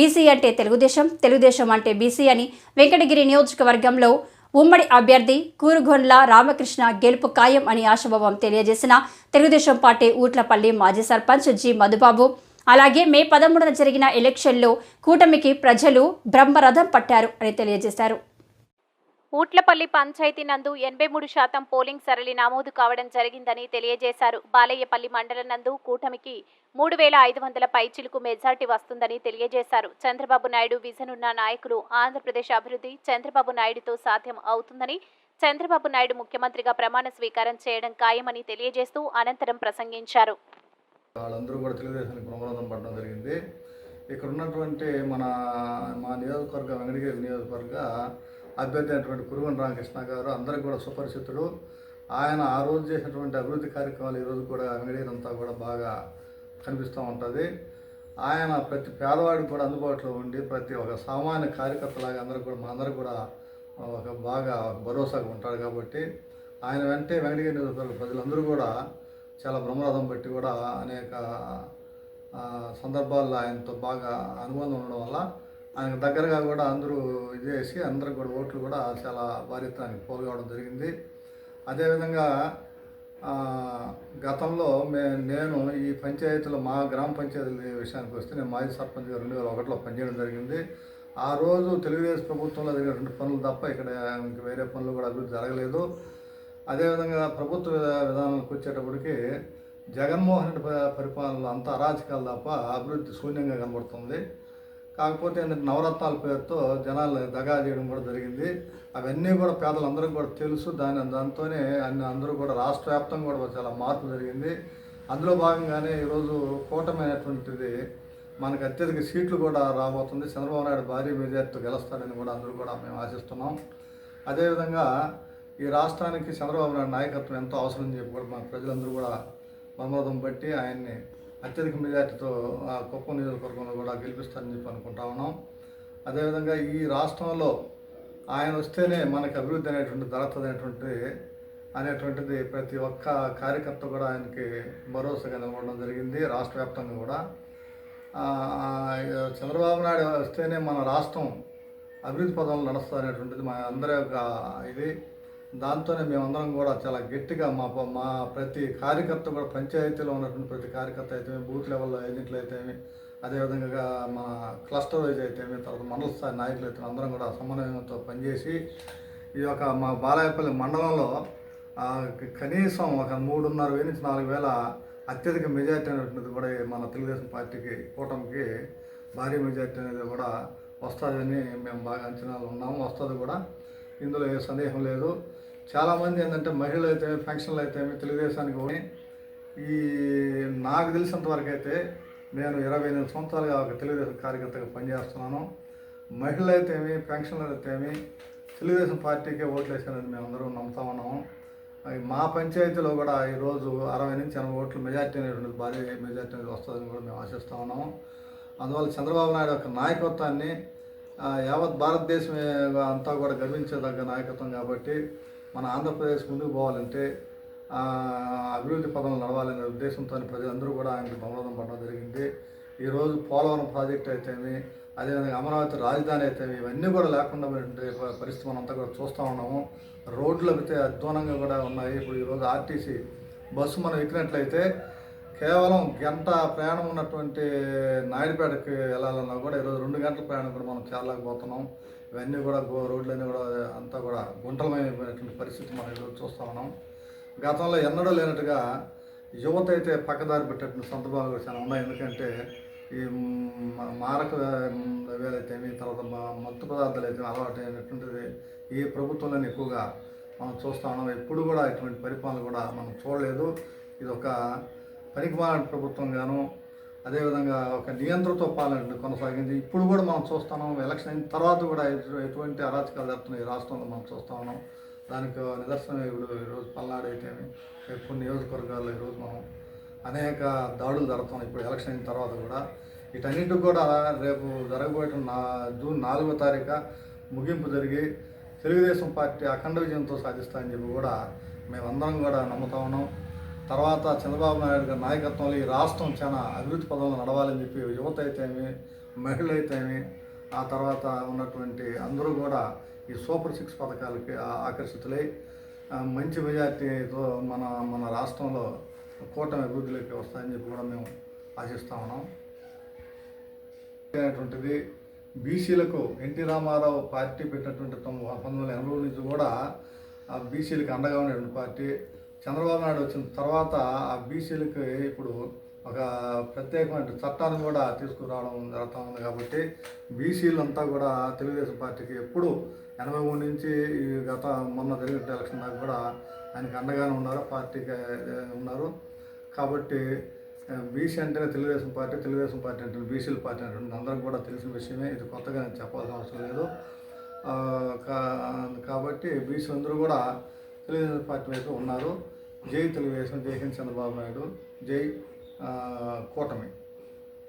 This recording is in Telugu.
బీసీ అంటే తెలుగుదేశం తెలుగుదేశం అంటే బీసీ అని వెంకటగిరి నియోజకవర్గంలో ఉమ్మడి అభ్యర్థి కూరుగొండ్ల రామకృష్ణ గెలుపు ఖాయం అని ఆశాభావం తెలియజేసిన తెలుగుదేశం పార్టీ ఊట్లపల్లి మాజీ సర్పంచ్ జి మధుబాబు. అలాగే మే పదమూడున జరిగిన ఎలక్షన్లో కూటమికి ప్రజలు బ్రహ్మరథం పట్టారు అని తెలియజేశారు. ఊట్లపల్లి పంచాయతీ నందు ఎనభై మూడు శాతం పోలింగ్ సరళి నమోదు కావడం జరిగిందని తెలియజేశారు. బాలయ్యపల్లి మండలం నందు కూటమికి మూడు వేల ఐదు వందల పైచిలకు మెజార్టీ వస్తుందని తెలియజేశారు. చంద్రబాబు నాయుడు విజన్ ఉన్న నాయకులు ఆంధ్రప్రదేశ్ అభివృద్ధి చంద్రబాబు నాయుడుతో సాధ్యం అవుతుందని చంద్రబాబు నాయుడు ముఖ్యమంత్రిగా ప్రమాణ స్వీకారం చేయడం ఖాయమని తెలియజేస్తూ అనంతరం ప్రసంగించారు. వాళ్ళందరూ కూడా తెలుగుదేశానికి ప్రమాదం పడడం జరిగింది. ఇక్కడ ఉన్నటువంటి మన మా నియోజకవర్గ వెంకటగిరి నియోజకవర్గ అభ్యర్థి అయినటువంటి కురువన్ రామకృష్ణ గారు అందరికి కూడా సుపరిచితుడు. ఆయన ఆ రోజు చేసినటువంటి అభివృద్ధి కార్యక్రమాలు ఈరోజు కూడా వెంకటగిరి అంతా కూడా బాగా కనిపిస్తూ ఉంటుంది. ఆయన ప్రతి పేదవాడికి కూడా అందుబాటులో ఉండి ప్రతి ఒక సామాన్య కార్యకర్తలాగా అందరూ కూడా మా అందరూ కూడా ఒక బాగా భరోసాగా ఉంటాడు కాబట్టి ఆయన వెంటే వెంకటగిరి నియోజకవర్గ ప్రజలందరూ కూడా చాలా బ్రహ్మరథం బట్టి కూడా అనేక సందర్భాల్లో ఆయనతో బాగా అనుబంధం ఉండడం వల్ల ఆయనకు దగ్గరగా కూడా అందరూ ఇది చేసి అందరికి కూడా ఓట్లు కూడా చాలా భారీతానికి పోల్గొవడం జరిగింది. అదేవిధంగా గతంలో మే నేను ఈ పంచాయతీలో మా గ్రామ పంచాయతీ విషయానికి వస్తే నేను మాజీ సర్పంచ్గా రెండు వేల ఒకటిలో పనిచేయడం జరిగింది. ఆ రోజు తెలుగుదేశం ప్రభుత్వంలో జరిగిన రెండు పనులు తప్ప ఇక్కడ ఇంక వేరే పనులు కూడా అభివృద్ధి జరగలేదు. అదేవిధంగా ప్రభుత్వ విధానానికి వచ్చేటప్పటికి జగన్మోహన్ రెడ్డి పరిపాలనలో అంత అరాచకాలు తప్ప అభివృద్ధి శూన్యంగా కనబడుతుంది. కాకపోతే ఏంటంటే నవరత్నాల పేరుతో జనాలు దగా చేయడం కూడా జరిగింది. అవన్నీ కూడా పేదలందరికీ కూడా తెలుసు. దాని దాంతోనే అన్ని అందరూ కూడా రాష్ట్ర వ్యాప్తంగా కూడా చాలా మార్పు జరిగింది. అందులో భాగంగానే ఈరోజు కూటమైనటువంటిది మనకు అత్యధిక సీట్లు కూడా రాబోతుంది. చంద్రబాబు నాయుడు భారీ మెజార్టీతో గెలుస్తాడని కూడా అందరూ కూడా మేము ఆశిస్తున్నాం. అదేవిధంగా ఈ రాష్ట్రానికి చంద్రబాబు నాయుడు నాయకత్వం ఎంతో అవసరం అని చెప్పి కూడా మన ప్రజలందరూ కూడా మమోదం బట్టి ఆయన్ని అత్యధిక మెజార్టీతో ఆ కుప్పం నియోజకవర్గంలో కూడా గెలిపిస్తారని చెప్పి అనుకుంటా ఉన్నాం. అదేవిధంగా ఈ రాష్ట్రంలో ఆయన వస్తేనే మనకి అభివృద్ధి అనేటువంటి దొరకదు అనేటువంటి అనేటువంటిది ప్రతి ఒక్క కార్యకర్త కూడా ఆయనకి భరోసాగా నిలబడడం జరిగింది రాష్ట్ర వ్యాప్తంగా కూడా. చంద్రబాబు నాయుడు వస్తేనే మన రాష్ట్రం అభివృద్ధి పదంలో నడుస్తుంది అనేటువంటిది మా అందరి యొక్క ఇది. దాంతోనే మేమందరం కూడా చాలా గట్టిగా మా మా ప్రతి కార్యకర్త కూడా పంచాయతీలో ఉన్నటువంటి ప్రతి కార్యకర్త అయితే బూత్ లెవెల్లో ఏజెంట్లు అయితేమి అదేవిధంగా మా క్లస్టర్ వైజ్ అయితేమి తర్వాత మండల స్థాయి నాయకులు అయితే అందరం కూడా సమన్వయంతో పనిచేసి ఈ యొక్క మా బాలాయపల్లి మండలంలో కనీసం ఒక మూడున్నర వేల నుంచి నాలుగు వేల అత్యధిక మెజార్టీ అనేటువంటిది కూడా మన తెలుగుదేశం పార్టీకి కూటమికి భారీ మెజార్టీ అనేది కూడా వస్తుందని మేము బాగా అంచనాలు ఉన్నాము. వస్తుంది కూడా ఇందులో ఏ సందేహం లేదు. చాలామంది ఏంటంటే మహిళలు అయితే ఫంక్షన్లు అయితే తెలుగుదేశానికి పోయి ఈ నాకు తెలిసినంత వరకు అయితే నేను ఇరవై ఎనిమిది సంవత్సరాలుగా ఒక తెలుగుదేశం కార్యకర్తగా పనిచేస్తున్నాను. మహిళలు అయితేమి పెన్షన్లు అయితేమి తెలుగుదేశం పార్టీకే ఓట్లు వేసానని మేమందరం నమ్ముతా ఉన్నాము. మా పంచాయతీలో కూడా ఈరోజు అరవై నుంచి ఎనభై ఓట్లు మెజార్టీ అనేటువంటి భారీ మెజార్టీ అనేది వస్తుందని కూడా మేము ఆశిస్తూ ఉన్నాము. అందువల్ల చంద్రబాబు నాయుడు యొక్క నాయకత్వాన్ని యావత్ భారతదేశం అంతా కూడా గర్వించదగ్గ నాయకత్వం కాబట్టి మన ఆంధ్రప్రదేశ్ ముందుకు పోవాలంటే అభివృద్ధి పదంలో నడవాలనే ఉద్దేశంతో ప్రజలందరూ కూడా ఆయనకి బహుమతం పడడం జరిగింది. ఈరోజు పోలవరం ప్రాజెక్ట్ అయితేమి అదేవిధంగా అమరావతి రాజధాని అయితేమి ఇవన్నీ కూడా లేకుండా పరిస్థితి మనం అంతా కూడా చూస్తూ ఉన్నాము. రోడ్లు అయితే అధ్వానంగా కూడా ఉన్నాయి. ఇప్పుడు ఈరోజు ఆర్టీసీ బస్సు మనం ఎక్కినట్లయితే కేవలం గంట ప్రయాణం ఉన్నటువంటి నాయుడుపేటకి వెళ్ళాలన్నా కూడా ఈరోజు రెండు గంటల ప్రయాణం కూడా మనం చేరలేకపోతున్నాం ఇవన్నీ కూడా రోడ్లన్నీ కూడా అంతా కూడా గుంటలమైనటువంటి పరిస్థితి మనం ఈరోజు చూస్తూ ఉన్నాం. గతంలో ఎన్నడూ లేనట్టుగా యువత అయితే పక్కదారి పెట్టేటువంటి సందర్భాలు కూడా చాలా ఉన్నాయి. ఎందుకంటే ఈ మారక వేలైతేమి తర్వాత మత్తు పదార్థాలు అయితే అలవాటు అయినటువంటిది ఈ ప్రభుత్వంలోనే ఎక్కువగా మనం చూస్తా ఉన్నాం. ఎప్పుడు కూడా ఇటువంటి పరిపాలన కూడా మనం చూడలేదు. ఇది ఒక పనికిమాలిన ప్రభుత్వంగాను అదేవిధంగా ఒక నియంత్రణతో పాలన కొనసాగింది. ఇప్పుడు కూడా మనం చూస్తున్నాం ఎలక్షన్ అయిన తర్వాత కూడా ఎటువంటి అరాచకాలు జరుగుతున్నాయి రాష్ట్రంలో మనం చూస్తూ ఉన్నాం. దానికి నిదర్శనం ఇప్పుడు ఈరోజు పల్నాడు అయితేమి కొన్ని నియోజకవర్గాల్లో ఈరోజు మనం అనేక దాడులు జరుగుతున్నాయి. ఇప్పుడు ఎలక్షన్ అయిన తర్వాత కూడా వీటన్నిటికి కూడా రేపు జరగబోయే నా జూన్ నాలుగో తారీఖు ముగింపు జరిగి తెలుగుదేశం పార్టీ అఖండ విజయంతో సాధిస్తామని చెప్పి కూడా మేమందరం కూడా నమ్ముతా ఉన్నాం. తర్వాత చంద్రబాబు నాయుడు గారి నాయకత్వంలో ఈ రాష్ట్రం చాలా అభివృద్ధి పదంలో నడవాలని చెప్పి యువత అయితేమి మహిళ అయితేమి ఆ తర్వాత ఉన్నటువంటి అందరూ కూడా ఈ సూపర్ సిక్స్ పథకాలకి ఆకర్షితులై మంచి మెజార్టీతో మన మన రాష్ట్రంలో కూటమి అభివృద్ధిలోకి వస్తాయని చెప్పి కూడా మేము ఆశిస్తా ఉన్నాం. అనేటువంటిది బీసీలకు ఎన్టీ రామారావు పార్టీ పెట్టినటువంటి తొమ్మిది పంతొమ్మిది వందల ఎనభై నుంచి కూడా ఆ బీసీలకు అండగా ఉండేటువంటి పార్టీ చంద్రబాబు నాయుడు వచ్చిన తర్వాత ఆ బీసీలకి ఇప్పుడు ఒక ప్రత్యేకమైన చట్టాన్ని కూడా తీసుకురావడం జరుగుతూ ఉంది కాబట్టి బీసీలంతా కూడా తెలుగుదేశం పార్టీకి ఎప్పుడు ఎనభై మూడు నుంచి ఈ గత మొన్న జరిగిన ఎలక్షన్ దాకా కూడా ఆయనకి అండగానే ఉన్నారు పార్టీకి ఉన్నారు. కాబట్టి బీసీ అంటేనే తెలుగుదేశం పార్టీ తెలుగుదేశం పార్టీ అంటే బీసీల పార్టీ అంటే అందరికి కూడా తెలిసిన విషయమే. ఇది కొత్తగా నేను చెప్పాల్సిన అవసరం లేదు. కా- కాబట్టి బీసీ అందరూ కూడా తెలుగుదేశం పార్టీ వైపు ఉన్నారు. జై తెలుగుదేశం జై హింద్ చంద్రబాబు నాయుడు జై కూటమి.